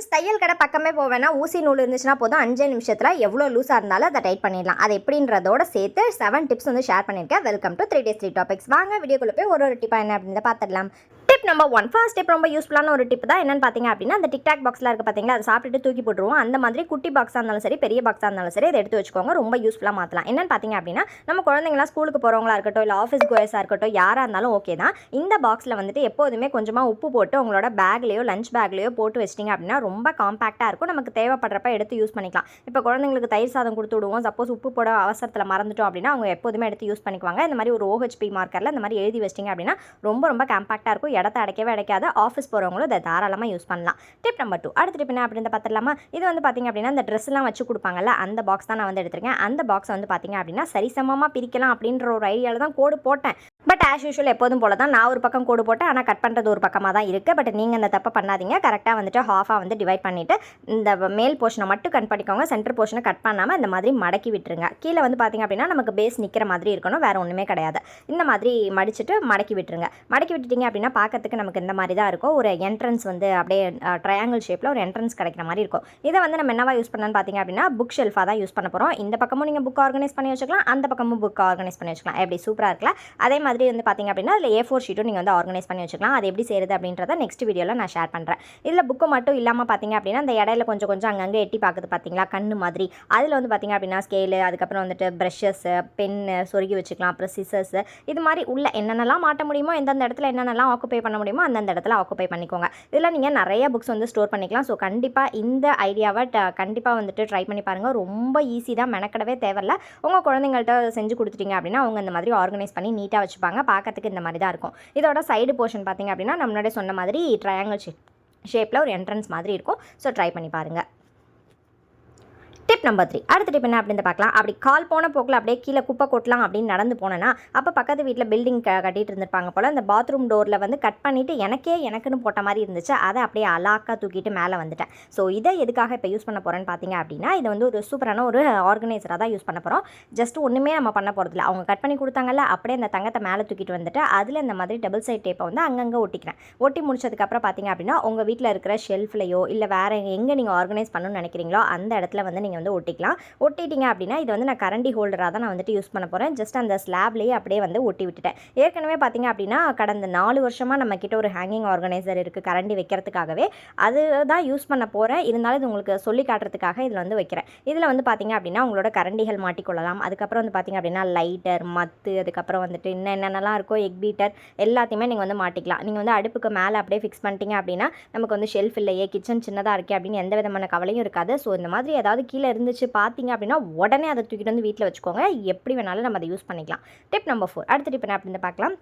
Friends தையல் கடை பக்கமே போவேன்னா ஊசி நூல் இருந்துச்சுன்னா போதும். அஞ்சு நிமிஷத்தில் எவ்வளோ லூஸாக இருந்தாலும் அதை டைட் பண்ணிடலாம். அது எப்படின்றதோட சேர்த்து செவன் டிப்ஸ் வந்து ஷேர் பண்ணியிருக்கேன். Welcome to three days three topics வாங்க வீடியோக்குள்ளே போய் ஒரு ஒரு டிப்பா என்ன அப்படின்னு பார்த்துடலாம். Tip number one first tip ரொம்ப யூஸ்ஃபுல்லான ஒரு டிப் தான் என்னென்னு பார்த்தீங்க அப்படின்னா அந்த டிக்டாக் பாக்ஸில் இருக்க பார்த்தீங்களா அதை சாப்பிட்டுட்டு தூக்கி போட்டுருவோம். அந்த மாதிரி குட்டி பாக்ஸாக இருந்தாலும் சரி பெரிய பாக்ஸாக இருந்தாலும் சரி அதை எடுத்து வச்சுக்கோங்க. ரொம்ப யூஸ்ஃபுல்லாக மாற்றலாம் என்னென்னு பார்த்தீங்க அப்படின்னா நம்ம குழந்தைங்களாம் ஸ்கூலுக்கு போகிறவங்களா இருக்கட்டும் இல்லை ஆஃபீஸ் கோயர்ஸாக இருக்கட்டும் யாராக இருந்தாலும் ஓகே தான். இந்த பாக்ஸில் வந்துட்டு எப்போதுமே கொஞ்சமாக உப்பு போட்டு உங்களோட பேக்லேயோ லஞ்ச் பேக்லேயோ போட்டு வச்சிட்டிங்க அப்படின்னா ரொம்ப காம்பாக்டாக இருக்கும். நமக்கு தேவைப்படுறப்ப எடுத்து யூஸ் பண்ணிக்கலாம். இப்போ குழந்தைங்களுக்கு தயிர் சாதம் கொடுத்து விடுவோம். சப்போஸ் உப்பு போட அவசரத்தில் மறந்துட்டோம் அப்படின்னா அவங்க எப்போதுமே எடுத்து யூஸ் பண்ணிக்குவாங்க. இந்த மாதிரி ஒரு ஓஹெச்பி மார்க்கரில் இந்த மாதிரி எழுதி வச்சிட்டிங்க அப்படின்னா ரொம்ப ரொம்ப காம்பாக்டாக இருக்கும். இடத்த அடைக்கவே அடைக்காத ஆஃபீஸ் போகிறவங்களும் இதை தாராளமாக யூஸ் பண்ணலாம். டிப் நம்பர் டூ அடுத்த டிப் என்ன அப்படின்னு பார்த்துலாமா இது வந்து பார்த்திங்க அப்படின்னா இந்த ட்ரெஸ்லாம் வச்சு கொடுப்பாங்கல்ல அந்த பாக்ஸ் தான் நான் வந்து எடுத்திருக்கேன். அந்த பாக்ஸ் வந்து பார்த்திங்க அப்படின்னா சரிசமமாக பிரிக்கலாம் அப்படின்ற ஒரு ஐடியாவில் தான் கோடு போட்டேன். பட் ஆஸ் யூஷுவல் எப்போதும் போல தான் நான் ஒரு பக்கம் கோடு போட்டேன் ஆனால் கட் பண்ணுறது ஒரு பக்கமாக தான் இருக்குது பட் நீங்கள் அந்த தப்பை பண்ணாதீங்க. கரெக்டாக வந்துட்டு ஹாஃபாக வந்து டிவைட் பண்ணிவிட்டு இந்த மேல் போர்ஷனை மட்டும் கட் பண்ணிக்கோங்க. சென்டர் போர்ஷனை கட் பண்ணாமல் இந்த மாதிரி மடக்கி விட்டுருங்க. கீழே வந்து பார்த்திங்க அப்படின்னா நமக்கு பேஸ் நிற்கிற மாதிரி இருக்கணும். வேறு ஒன்றுமே கிடையாது. இந்த மாதிரி மடிச்சுட்டு மடக்கி விட்டுருங்க. மடக்கி விட்டுட்டிங்க அப்படின்னா பார்க்கறதுக்கு நமக்கு இந்த மாதிரி தான் இருக்கும். ஒரு என்ட்ரன்ஸ் வந்து அப்படியே ட்ரையாங்கிள் ஷேப்பில் ஒரு என்ட்ரன்ஸ் கிடைக்கிற மாதிரி இருக்கும். இதை வந்து நம்ம என்னவா யூஸ் பண்ணணும்னு பார்த்தீங்க அப்படின்னா புக் ஷெல்ஃபாக தான் யூஸ் பண்ண போகிறோம் இந்த பக்கமும் நீங்கள் புக் ஆர்கனைஸ் பண்ணி வச்சுக்கலாம். அந்த பக்கமும் புக் ஆர்கனைஸ் பண்ணி வச்சுக்கலாம். எப்படி? சூப்பராக இருக்கல அதே மாதிரி வந்து பார்த்தீங்க அப்படின்னா அதில் ஏ ஃபோர் ஷீட்டும் நீங்கள் வந்து ஆர்கனைஸ் பண்ணி வச்சுக்கலாம். அது எப்படி செய்யுது அப்படின்றத நெக்ஸ்ட் வீடியோவில் நான் ஷேர் பண்ணுறேன் இதில் புக்கு மட்டும் இல்லாமல் பார்த்தீங்க அப்படின்னா அந்த இடையில கொஞ்சம் கொஞ்சம் அங்கங்கே எட்டி பார்க்குது பார்த்தீங்களா? கண்ணு மாதிரி. அதில் வந்து பார்த்தீங்க அப்படின்னா ஸ்கேலு அதுக்கப்புறம் வந்துட்டு ப்ரஷஸ்ஸு பென்னு சொருகி வச்சுக்கலாம். அப்புறம் சிசர்ஸு இது மாதிரி உள்ள என்னென்னலாம் மாட்ட முடியுமோ எந்தெந்த இடத்துல என்னென்னலாம் ஆக்குப்பை பண்ண முடியுமோ அந்தந்த இடத்துல ஆக்குப்பை பண்ணிக்கோங்க. இதில் நீங்கள் நிறைய புக்ஸ் வந்து ஸ்டோர் பண்ணிக்கலாம். ஸோ கண்டிப்பாக இந்த ஐடியாவை கண்டிப்பாக வந்துட்டு ட்ரை பண்ணி பாருங்கள் ரொம்ப ஈஸி தான். மெனக்கடவே தேவையில்ல. உங்கள் குழந்தைங்கள்ட்ட செஞ்சு கொடுத்துட்டீங்க அப்படின்னா அவங்க இந்த மாதிரி ஆர்கனைஸ் பண்ணி நீட்டாக வச்சுப்பாங்க. பார்க்கறதுக்கு இந்த மாதிரி தான் இருக்கும். இதோட சைடு போர்ஷன் பார்த்தீங்க அப்படின்னா நம்ம முன்னாடி சொன்ன மாதிரி ட்ரையாங்கிள் ஷேப் ஷேப்பில் ஒரு என்ட்ரன்ஸ் மாதிரி இருக்கும். ஸோ ட்ரை பண்ணி பாருங்கள் டிப் நம்பர் த்ரீ அடுத்த டிப் என்ன அப்படின்னு பார்க்கலாம். அப்படி கால் போன போக்கில் அப்படியே கீழே குப்பை கொட்டலாம் அப்படின்னு நடந்து போனேன்னா அப்போ பக்கத்து வீட்டில் பில்டிங் க கட்டிட்டு இருந்திருப்பாங்க போல் அந்த பாத்ரூம் டோரில் வந்து கட் பண்ணிவிட்டு எனக்கே எனக்குன்னு போட்ட மாதிரி இருந்துச்சு. அதை அப்படியே அலாக்காக தூக்கிட்டு மேலே வந்துட்டேன். ஸோ இதை எதுக்காக இப்போ யூஸ் பண்ண போகிறேன்னு பார்த்தீங்க அப்படின்னா இது வந்து ஒரு சூப்பரான ஒரு ஆர்கனைசராக தான் யூஸ் பண்ண போகிறோம் ஜஸ்ட் ஒன்றுமே நம்ம பண்ண போகிறதில்ல அவங்க கட் பண்ணி கொடுத்தாங்கல்ல அப்படியே அந்த தங்கத்தை மேலே தூக்கிட்டு வந்துட்டு அதில் இந்த மாதிரி டபுள் சைட் டேப்பை வந்து அங்கங்கே ஒட்டிக்கிறேன். ஒட்டி முடிச்சதுக்கப்புறம் பார்த்தீங்க அப்படின்னா உங்கள் வீட்டில் இருக்கிற ஷெல்ஃப்லையோ இல்லை வேறு எங்கே நீங்கள் ஆர்கனைஸ் பண்ணணும்னு நினைக்கிறீங்களோ அந்த இடத்துல வந்து நீங்கள் வந்து ஒட்டிக்கலாம். ஒட்டிட்டீங்க அப்படின்னா இது வந்து நான் கரண்டி ஹோல்டராக தான் நான் வந்துட்டு யூஸ் பண்ண போகிறேன் ஜஸ்ட் அந்த ஸ்லாப்லேயே அப்படியே வந்து ஒட்டி விட்டுட்டேன். ஏற்கனவே பார்த்தீங்க அப்படின்னா கடந்த நாலு வருஷமாக நம்ம கிட்ட ஒரு ஹேங்கிங் ஆர்கனைசர் இருக்குது கரண்டி வைக்கிறதுக்காகவே. அது தான் யூஸ் பண்ண போகிறேன் இருந்தாலும் இது உங்களுக்கு சொல்லி காட்டுறதுக்காக இதில் வந்து வைக்கிறேன். இதில் வந்து பார்த்தீங்க அப்படின்னா உங்களோட கரண்டிகள் மாட்டிக்கொள்ளலாம். அதுக்கப்புறம் வந்து பார்த்தீங்க அப்படின்னா லைட்டர் மத்து அதுக்கப்புறம் வந்துட்டு இன்னும் என்னென்னலாம் இருக்கோ எக் பீட்டர் எல்லாத்தையுமே நீங்கள் வந்து மாட்டிக்கலாம். நீங்கள் வந்து அடுப்புக்கு மேலே அப்படியே ஃபிக்ஸ் பண்ணிட்டீங்க அப்படின்னா நமக்கு வந்து ஷெல்ஃப் இல்லையே. கிச்சன் சின்னதாக இருக்கே அப்படின்னு எந்த விதமான கவலையும் இருக்காது. ஸோ இந்த மாதிரி ஏதாவது கீழே இருந்துச்சு பார்த்தீங்க அப்படின்னா உடனே அதை தூக்கிட்டு வந்து வீட்டில் வச்சுக்கோங்க. எப்படி வேணாலும் நம்ம அதை யூஸ் பண்ணிக்கலாம். டிப் நம்பர் ஃபோர் அடுத்த டிப் என்ன அப்படின்னு பார்க்கலாம்.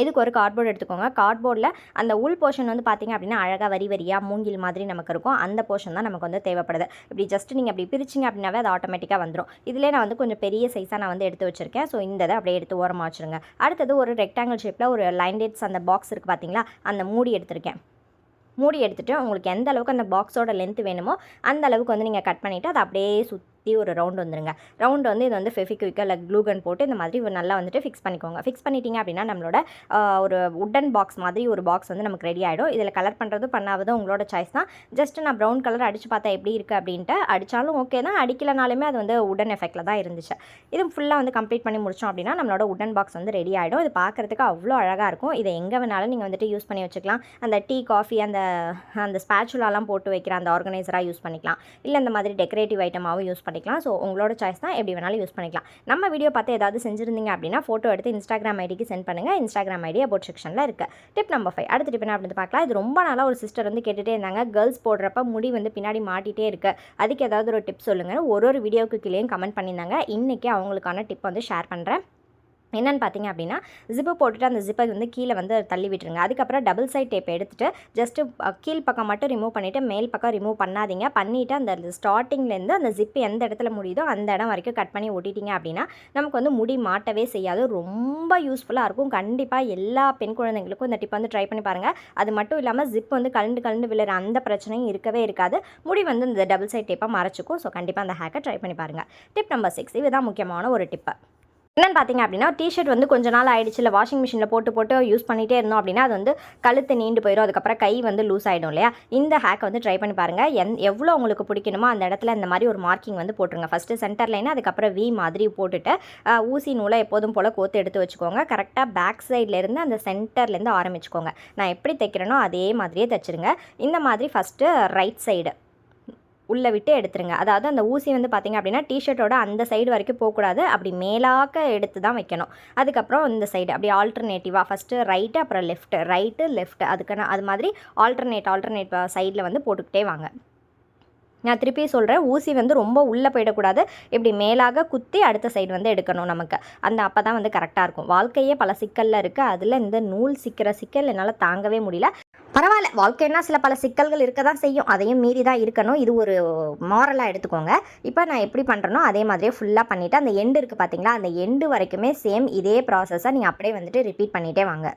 இதுக்கு ஒரு கார்ட்போர்டு எடுத்துக்கோங்க. கார்ட்போர்டில் அந்த உள் போர்ஷன் வந்து பார்த்திங்க அப்படின்னா அழகாக வரி வரியாக மூங்கில் மாதிரி நமக்கு இருக்கும். அந்த போர்ஷன் தான் நமக்கு வந்து தேவைப்படுது. இப்படி ஜஸ்ட் நீங்கள் அப்படி பிரிச்சிங்க அப்படின்னாவே அது ஆட்டோமேட்டிக்காக வந்துடும் இதிலே நான் வந்து கொஞ்சம் பெரிய சைஸாக நான் வந்து எடுத்து வச்சிருக்கேன். ஸோ இந்த இதை அப்படியே எடுத்து ஓரமாக வச்சுருங்க. அடுத்தது ஒரு ரெக்டாங்கிள் ஷேப்பில் ஒரு லைன் டேட்ஸ் அந்த பாக்ஸ் இருக்குது பார்த்தீங்களா அந்த மூடி எடுத்திருக்கேன். மூடி எடுத்துகிட்டு உங்களுக்கு எந்த அளவுக்கு அந்த பாக்ஸோட லென்த் வேணுமோ அந்த அளவுக்கு வந்து நீங்கள் கட் பண்ணிவிட்டு அதை அப்படியே சுற்றி ஒரு ரவுண்ட் வந்துருங்க. ரவுண்ட் வந்து இது வந்து ஃபெஃபிக்விக் இல்லை க்ளூகன் போட்டு இந்த மாதிரி நல்லா வந்துட்டு ஃபிக்ஸ் பண்ணிக்கோங்க. ஃபிக்ஸ் பண்ணிட்டீங்க அப்படின்னா நம்மளோட ஒரு உட்டன் பாக்ஸ் மாதிரி ஒரு பாக்ஸ் வந்து நமக்கு ரெடி ஆகிடும் இதில் கலர் பண்ணுறது பண்ணாவது உங்களோட சாய்ஸ் தான். ஜஸ்ட் நான் ப்ரௌன் கலர் அடித்து பார்த்தா எப்படி இருக்குது அப்படின்ட்டு அடித்தாலும் ஓகே தான். அடிக்கலனாலுமே அது வந்து உடன் எஃபெக்டில் தான் இருந்துச்சு. இது ஃபுல்லாக வந்து கம்ப்ளீட் பண்ணி முடிச்சோம் அப்படின்னா நம்மளோட உடன் பாக்ஸ் வந்து ரெடி ஆகிடும் இது பார்க்குறதுக்கு அவ்வளோ அழகாக இருக்கும். இதை எங்கே வேணாலும் நீங்கள் வந்துட்டு யூஸ் பண்ணி வச்சுக்கலாம். அந்த டீ காஃபி அந்த அந்த ஸ்பேச்சுலாலாம் போட்டு வைக்கிற அந்த ஆர்கனைசராக யூஸ் பண்ணிக்கலாம். இல்லை இந்த மாதிரி டெக்கரேட்டிவ் ஐட்டமாகவும் யூஸ் பண்ணிக்கலாம். ஸோ உங்களோட சாய்ஸ் தான் எப்படி வேணாலும் யூஸ் பண்ணிக்கலாம். நம்ம வீடியோ பார்த்து ஏதாவது செஞ்சுருந்தீங்க அப்படின்னா ஃபோட்டோ எடுத்து இன்ஸ்டாகிராம் ஐடிக்கு சென்ட் பண்ணுங்கள் இன்ஸ்டாகிராம் ஐடி அபோட் செக்ஷனில் இருக்குது டிப் நம்பர் ஃபைவ் அடுத்த டிப் என்ன அப்படின்னு பார்க்கலாம். இது ரொம்ப நாளாக ஒரு சிஸ்டர் வந்து கேட்டுகிட்டே இருந்தாங்க. கேர்ள்ஸ் போடுறப்ப முடி வந்து பின்னாடி மாட்டிகிட்டே இருக்குது அதுக்கு ஏதாவது ஒரு டிப் சொல்லுங்கள் ஒரு ஒரு வீடியோவுக்கு கீழேயும் கமெண்ட் பண்ணியிருந்தாங்க. இன்றைக்கி அவங்களுக்கான டிப் வந்து ஷேர் பண்ணுறேன் என்னென்னு பார்த்தீங்க அப்படின்னா ஜிப்பு போட்டுட்டு அந்த ஜிப்பை வந்து கீழே வந்து தள்ளி விட்டுருங்க. அதுக்கப்புறம் டபுள் சைட் டேப் எடுத்துகிட்டு ஜஸ்ட்டு கீழ் பக்கம் மட்டும் ரிமூவ் பண்ணிவிட்டு மேல் பக்கம் ரிமூவ் பண்ணாதீங்க. பண்ணிவிட்டு அந்த ஸ்டார்டிங்லேருந்து அந்த ஜிப்பு எந்த இடத்துல முடியுதோ அந்த இடம் வரைக்கும் கட் பண்ணி ஒட்டிட்டீங்க அப்படின்னா நமக்கு வந்து முடி மாட்டவே செய்யாது. ரொம்ப யூஸ்ஃபுல்லாக இருக்கும். கண்டிப்பாக எல்லா பெண் குழந்தைங்களுக்கும் இந்த டிப் வந்து ட்ரை பண்ணி பாருங்கள் அது மட்டும் இல்லாமல் ஜிப் வந்து கலண்டு கலண்டு விழுற அந்த பிரச்சனையும் இருக்கவே இருக்காது. முடி வந்து இந்த டபுள் சைட் டேப்பாக மறைச்சிக்கும். ஸோ கண்டிப்பாக அந்த ஹேக்கை ட்ரை பண்ணி பாருங்கள் டிப் நம்பர் சிக்ஸ் இதுதான் முக்கியமான ஒரு டிப்பு என்னென்னு பார்த்தீங்க அப்படின்னா டிஷர்ட் வந்து கொஞ்ச நாள் ஆயிடுச்சு. இல்லை வாஷிங் மிஷினில் போட்டு போட்டு யூஸ் பண்ணிகிட்டே இருந்தோம் அப்படின்னா அது வந்து கழுத்து நீண்டு போயிடும் அதுக்கப்புறம் கை வந்து லூஸ் ஆகிடும் இல்லையா? இந்த ஹேக்கை வந்து ட்ரை பண்ணி பாருங்கள் எந் எவ்வளோ உங்களுக்கு பிடிக்கணுமோ அந்த இடத்துல இந்த மாதிரி ஒரு மார்க்கிங் வந்து போட்டுருங்க. ஃபஸ்ட்டு சென்டர் லைன் அதுக்கப்புறம் வி மாதிரி போட்டுட்டு ஊசி நூலை எப்போதும் போல் கோத்து எடுத்து வச்சுக்கோங்க. கரெக்டாக பேக் சைட்லேருந்து அந்த சென்டர்லேருந்து ஆரம்பிச்சுக்கோங்க. நான் எப்படி தைக்கிறேனோ அதே மாதிரியே தைச்சிருங்க. இந்த மாதிரி ஃபஸ்ட்டு ரைட் சைடு உள்ளே விட்டு எடுத்துருங்க. அதாவது அந்த ஊசி வந்து பார்த்திங்க அப்படின்னா டிஷர்ட்டோட அந்த சைடு வரைக்கும் போகக்கூடாது. அப்படி மேலாக்க எடுத்து தான் வைக்கணும். அதுக்கப்புறம் இந்த சைடு அப்படி ஆல்டர்னேட்டிவாக ஃபஸ்ட்டு ரைட்டு அப்புறம் லெஃப்ட்டு ரைட்டு லெஃப்ட் அதுக்கான அது மாதிரி ஆல்டர்னேட் ஆல்டர்னேட் சைடில் வந்து போட்டுக்கிட்டே வாங்க. நான் திருப்பி சொல்கிறேன் ஊசி வந்து ரொம்ப உள்ளே போயிடக்கூடாது. இப்படி மேலாக குத்தி அடுத்த சைடு வந்து எடுக்கணும் நமக்கு. அந்த அப்போ தான் வந்து கரெக்டாக இருக்கும். வாழ்க்கையே பல சிக்கலில் இருக்குது அதில் இந்த நூல் சிக்கிற சிக்கல் என்னால் தாங்கவே முடியல. பரவாயில்ல. வாழ்க்கைன்னா சில பல சிக்கல்கள் இருக்க தான் செய்யும். அதையும் மீறி தான் இருக்கணும். இது ஒரு மாரலாக எடுத்துக்கோங்க. இப்போ நான் எப்படி பண்ணுறனோ அதே மாதிரியே ஃபுல்லாக பண்ணிவிட்டு அந்த எண்டு இருக்குது பார்த்தீங்களா அந்த எண்டு வரைக்குமே சேம் இதே ப்ராசஸை நீங்கள் அப்படியே வந்துட்டு ரிப்பீட் பண்ணிகிட்டே வாங்க.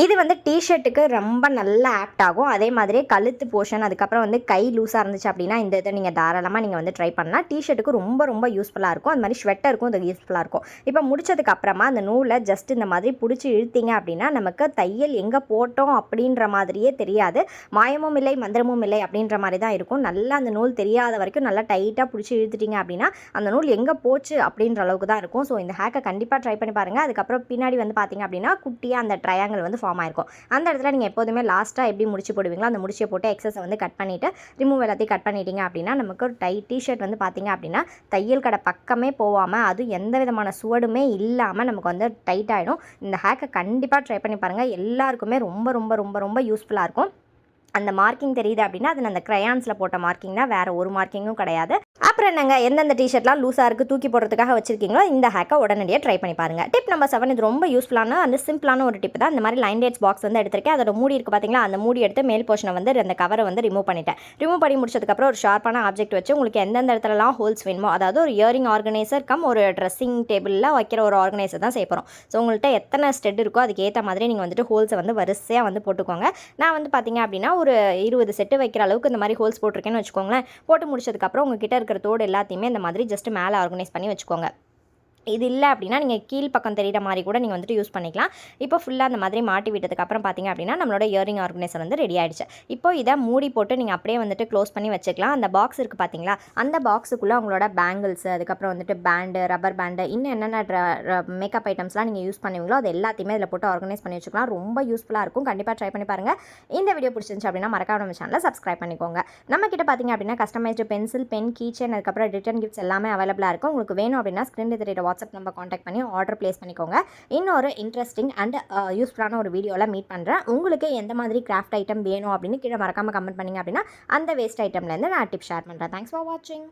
இது வந்து டிஷர்ட்டுக்கு ரொம்ப நல்ல ஆப்ட் ஆகும். அதே மாதிரி கழுத்து போர்ஷன் அதுக்கப்புறம் வந்து கை லூஸாக இருந்துச்சு அப்படின்னா இந்த இதை நீங்கள் தாராளமாக நீங்கள் வந்து ட்ரை பண்ணலாம். டிஷர்ட்டுக்கு ரொம்ப ரொம்ப யூஸ்ஃபுல்லாக இருக்கும். அது மாதிரி ஸ்வெட்டருக்கும் இது யூஸ்ஃபுல்லாக இருக்கும். இப்போ முடிச்சதுக்கு அப்புறமா அந்த நூலை ஜஸ்ட் இந்த மாதிரி பிடிச்சி இழுத்தீங்க அப்படின்னா நமக்கு தையல் எங்கே போட்டோம் அப்படின்ற மாதிரியே தெரியாது. மாயமும் இல்லை மந்திரமும் இல்லை அப்படின்ற மாதிரி தான் இருக்கும். நல்லா அந்த நூல் தெரியாத வரைக்கும் நல்லா டைட்டாக பிடிச்சி இழுத்துட்டிங்க அப்படின்னா அந்த நூல் எங்கே போச்சு அப்படின்ற அளவுக்கு தான் இருக்கும். ஸோ இந்த ஹேக்கை கண்டிப்பாக ட்ரை பண்ணி பாருங்கள் அதுக்கப்புறம் பின்னாடி வந்து பார்த்தீங்க அப்படின்னா குட்டியாக அந்த ட்ரையாங்கல் வந்து ஃபார்ம் ஆயிருக்கும். அந்த இடத்துல நீங்கள் எப்போதுமே லாஸ்ட்டாக எப்படி முடிச்சு போடுவீங்களோ அந்த முடிச்சை போட்டு எக்ஸஸை வந்து கட் பண்ணிவிட்டு ரிமூவ் எல்லாத்தையும் கட் பண்ணிட்டீங்க அப்படின்னா நமக்கு ஒரு டை டிஷர்ட் வந்து பார்த்தீங்க அப்படின்னா தையல் கடை பக்கமே போகாமல் அது எந்த விதமான சுவடுமே இல்லாமல் நமக்கு வந்து டைட் ஆகிடும் இந்த ஹேக்கை கண்டிப்பாக ட்ரை பண்ணி பாருங்கள் எல்லாருக்குமே ரொம்ப ரொம்ப ரொம்ப ரொம்ப யூஸ்ஃபுல்லாக இருக்கும். அந்த மார்க்கிங் தெரியுது அப்படின்னா அது அந்த க்ரையான்ஸில் போட்ட மார்க்கிங் தான். வேறு ஒரு மார்க்கிங்கும் கிடையாது. அப்புறம் என்னங்க எந்தெந்த டிஷர்ட்லாம் லூஸாக இருக்குது தூக்கி போடுறதுக்காக வச்சிருக்கீங்களோ இந்த ஹேக்கை உடனடியாக ட்ரை பண்ணி பாருங்கள் டிப் நம்பர் செவன் இது ரொம்ப யூஸ்ஃபுல்லான அந்த சிம்பிளான ஒரு டிப் தான். இந்த மாதிரி லைன் டேட்ஸ் பாக்ஸ் வந்து எடுத்திருக்கேன். அதோட மூடி இருக்குது பார்த்தீங்களா அந்த மூடி எடுத்து மேல் போர்ஷனை வந்து அந்த கவரை வந்து ரிமூவ் பண்ணிட்டேன். ரிமூவ் பண்ணி முடிச்சதுக்கப்புறம் ஒரு ஷார்ப்பான ஆப்ஜெக்ட் வச்சு உங்களுக்கு எந்தெந்த இடத்துலலாம் ஹோல்ஸ் வேணுமோ அதாவது ஒரு இயரிங் ஆர்கனைசர் கம் ஒரு ட்ரெஸ்ஸிங் டேபிளில் வைக்கிற ஒரு ஆர்கனைசர் தான் செய்ய போகிறோம் ஸோ உங்கள்கிட்ட எத்தனை ஸ்டெட் இருக்கோ அதுக்கு ஏற்ற மாதிரி நீங்கள் வந்துட்டு ஹோல்ஸை வந்து வரிசையாக வந்து போட்டுக்கோங்க. நான் வந்து பார்த்தீங்க அப்படின்னா ஒரு இருபது செட்டு வைக்கிற அளவுக்கு இந்த மாதிரி ஹோல்ஸ் போட்டிருக்கேன்னு வச்சுக்கோங்களேன். போட்டு முடிச்சதுக்கப்புறம் உங்ககிட்ட இருக்கிற லோடு எல்லாத்தையுமே இந்த மாதிரி ஜஸ்ட் மேலே ஆர்கனைஸ் பண்ணி வச்சுக்கோங்க. இது இல்லை அப்படின்னா நீங்கள் கீழ் பக்கம் தெரிகிற மாதிரி கூட நீங்கள் வந்துட்டு யூஸ் பண்ணிக்கலாம். இப்போ ஃபுல்லாக அந்த மாதிரி மாட்டி விட்டதுக்கப்புறம் பார்த்திங்க பார்த்தீங்க அப்படின்னா நம்மளோட இயரிங் ஆர்கனைசர் வந்து ரெடி ஆகிடுச்சு இப்போ இதை மூடி போட்டு நீங்கள் அப்படியே வந்துட்டு க்ளோஸ் பண்ணி வச்சுக்கலாம். அந்த பாக்ஸ் இருக்குது பார்த்தீங்களா அந்த பாக்ஸுக்குள்ளே உங்களோட பேங்கிள்ஸ் அதுக்கப்புறம் வந்துட்டு பேண்டு ரப்பர் பேண்டு இன்னும் என்னென்ன மேக்கப் ஐட்டம்ஸ்லாம் நீங்கள் யூஸ் பண்ணுவீங்களோ அது எல்லாத்தையுமே இதில் போட்டு ஆர்கனைஸ் பண்ணி வச்சுக்கலாம். ரொம்ப யூஸ்ஃபுல்லாக இருக்கும். கண்டிப்பாக ட்ரை பண்ணி பாருங்கள் இந்த வீடியோ பிடிச்சிருந்துச்சு அப்படின்னா மறக்காம நம்ம சேனலை சப்ஸ்கிரைப் பண்ணிக்கோங்க. நம்ம கிட்ட பார்த்தீங்க அப்படின்னா கஸ்டமைஸ்டு பென்சில் பென் கீச்சன் அதுக்கப்புறம் ரிட்டன் கிஃப்ட்ஸ் எல்லாமே அவைலபிளாக இருக்கும். உங்களுக்கு வேணும் அப்படின்னா ஸ்க்ரீன் தெரியுற வாட்ஸ்அப் நம்பர் காண்டாக்ட் பண்ணி ஆர்டர் ப்ளேஸ் பண்ணிக்கோங்க. இன்னொரு இன்ட்ரெஸ்டிங் அண்ட் யூஸ்ஃபுல்லான ஒரு வீடியோவில் மீட் பண்ணுறேன் உங்களுக்கு எந்த மாதிரி கிராஃப்ட் ஐட்டம் வேணும் அப்படின்னு கீழே மறக்காமல் கமெண்ட் பண்ணிங்க அப்படின்னா அந்த வேஸ்ட் ஐட்டம்லேருந்து நான் டிப் ஷேர் பண்ணுறேன் தேங்க்ஸ் ஃபார் வாட்சிங்